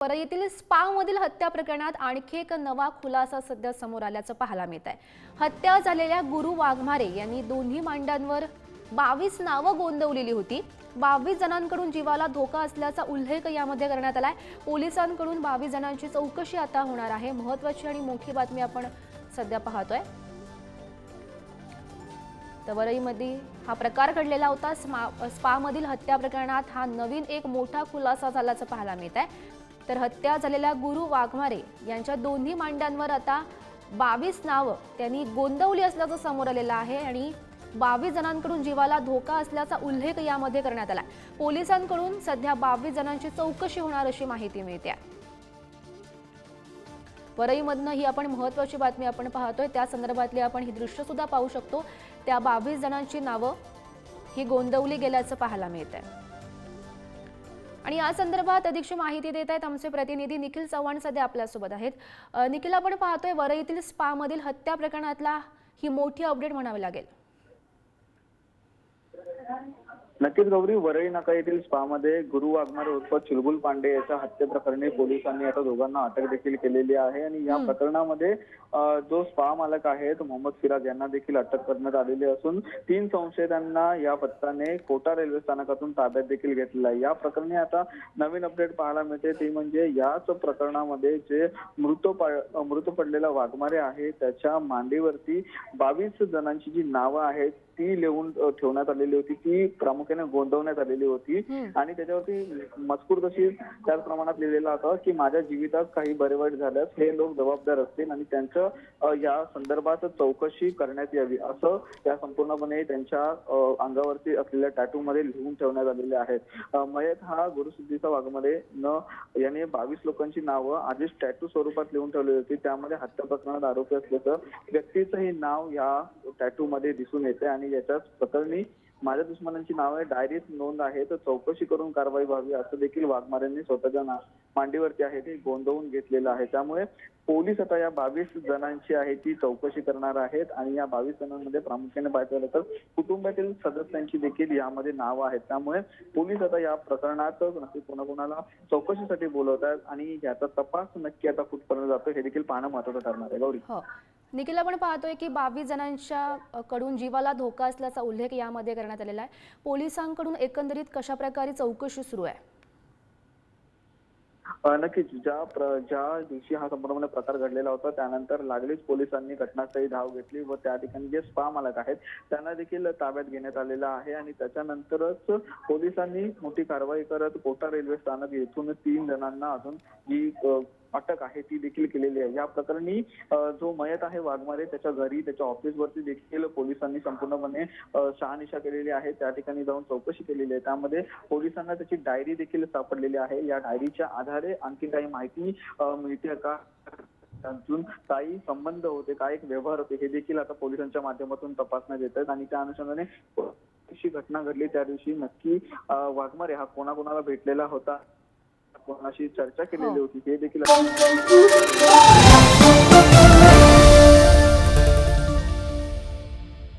परळीतील स्पामधील हत्या प्रकरणात आणखी एक नवा खुलासा सध्या समोर आल्याचं पाहायला मिळत आहे. हत्या झालेल्या गुरु वाघमारे यांनी दोन्ही मांडांवर बावीस नावं गोंदवलेली होती. बावीस जणांकडून जीवाला धोका असल्याचा उल्लेख यामध्ये करण्यात आलाय. पोलिसांकडून बावीस जणांची चौकशी आता होणार आहे. महत्वाची आणि मोठी बातमी आपण सध्या पाहतोय. तर वरईमध्ये हा प्रकार घडलेला होता. स्मा स्पामधील हत्या प्रकरणात हा नवीन एक मोठा खुलासा झाल्याचं पाहायला मिळत आहे. तर हत्या झालेल्या गुरु वाघमारे यांच्या दोन्ही मांड्यांवर आता बावीस नावं त्यांनी गोंदवली असल्याचं समोर आलेलं आहे आणि बावीस जणांकडून जीवाला धोका असल्याचा उल्लेख यामध्ये करण्यात आला पोलिसांकडून सध्या बावीस जणांची चौकशी होणार अशी माहिती मिळते. परईमधनं ही आपण महत्वाची बातमी आपण पाहतोय. त्या संदर्भातली आपण ही दृश्य सुद्धा पाहू शकतो. त्या बावीस जणांची नावं ही गोंदवली गेल्याचं पाहायला मिळत आहे आणि या संदर्भात अधिकची माहिती देत आहेत आमचे प्रतिनिधी निखिल चव्हाण सध्या आपल्यासोबत आहेत. निखिल आपण पाहतोय वरईतील स्पामधील हत्या प्रकरणातला ही मोठी अपडेट म्हणावी लागेल. नक्कीच गौरी वरळी नाका येथील स्पामध्ये गुरु वाघमारे उर्फ चुलबुल पांडे याच्या हत्येप्रकरणी पोलिसांनी आता दोघांना अटक देखील केलेली आहे आणि या प्रकरणामध्ये जो स्पा मालक आहेत मोहम्मद फिराज यांना देखील अटक करण्यात आलेली असून तीन संशयितांना या पथकाने कोटा रेल्वे स्थानकातून ताब्यात देखील घेतलेला आहे. या प्रकरणी आता नवीन अपडेट पाहायला मिळते. ती म्हणजे याच प्रकरणामध्ये जे मृत मृत पडलेला वाघमारे आहे त्याच्या मांडीवरती बावीस जणांची जी नावं आहेत ती लिहून ठेवण्यात आलेली होती. ती प्रामुख्याने गोंदवण्यात आलेली होती. आणि त्याच्यावरती मजकूर तशी त्याच प्रमाणात लिहिलेला होता की माझ्या जीवितात काही बरे वाईट झाल्यास हे लोक जबाबदार असतील आणि त्यांचं अ, या संदर्भात चौकशी करण्यात यावी. असं या संपूर्णपणे त्यांच्या अंगावरती असलेल्या टॅटू मध्ये लिहून ठेवण्यात आलेले आहेत. मयत हा गुरुसिद्धीचा वाघमध्ये न याने बावीस लोकांची नावं आधीच टॅटू स्वरूपात लिहून ठेवली होती. त्यामध्ये हत्या प्रकरणात आरोपी असल्याचं व्यक्तीचंही नाव या टॅटू मध्ये दिसून येते आणि याच्याच प्रकरणी माझ्या दुश्मनांची नावे डायरीत नोंद आहे तर चौकशी करून कारवाई व्हावी असं देखील वाघमारेंनी स्वतःच्या मांडीवरती आहे ते गोंदवून घेतलेलं आहे. त्यामुळे पोलीस आता या बावीस जणांची आहे ती चौकशी करणार आहेत आणि या बावीस जणांमध्ये प्रामुख्याने पाहायचं झालं तर कुटुंबातील सदस्यांची देखील यामध्ये नावं आहेत. त्यामुळे पोलीस आता या प्रकरणात नक्की कोणाकोणाला चौकशीसाठी बोलवतात आणि याचा तपास नक्की आता कुठपर्यंत जातो हे देखील पाहणं महत्वाचं ठरणार आहे. गौरी. हो. निखिल आपण पाहतोय की बावीस जणांच्या कडून जीवाला धोका असल्याचा उल्लेख यामध्ये करण्यात आलेला आहे. पोलिसांकडून एकंदरीत कशा प्रकारे चौकशी सुरू आहे? नक्कीच. ज्या प्र- ज्या दिवशी हा संपूर्ण प्रकार घडलेला होता त्यानंतर लागलीच पोलिसांनी घटनास्थळी धाव घेतली व त्या ठिकाणी जे स्पा मालक आहेत त्यांना देखील ताब्यात घेण्यात आलेला आहे आणि त्याच्यानंतरच पोलिसांनी मोठी कारवाई करत कोटा रेल्वे स्थानक येथून तीन जणांना अजून जी अटक आहे ती देखील केलेली आहे. या प्रकरणी जो मयत आहे वाघमारे त्याच्या घरी त्याच्या ऑफिसवरती देखील पोलिसांनी संपूर्णपणे शहानिशा केलेली आहे. त्या ठिकाणी जाऊन चौकशी केलेली आहे. त्यामध्ये पोलिसांना त्याची डायरी देखील सापडलेली आहे. या डायरीच्या आधारे आणखी काही माहिती मिळते का? त्यांतून काही संबंध होते काय एक व्यवहार होते. हे देखील आता पोलिसांच्या माध्यमातून तपासण्यात येत आहेत आणि त्या अनुषंगाने घटना घडली. त्या दिवशी नक्की वाघमारे हा कोणाकोणाला भेटलेला होता? कोणाशी चर्चा केलेली हो. होती. ते देखील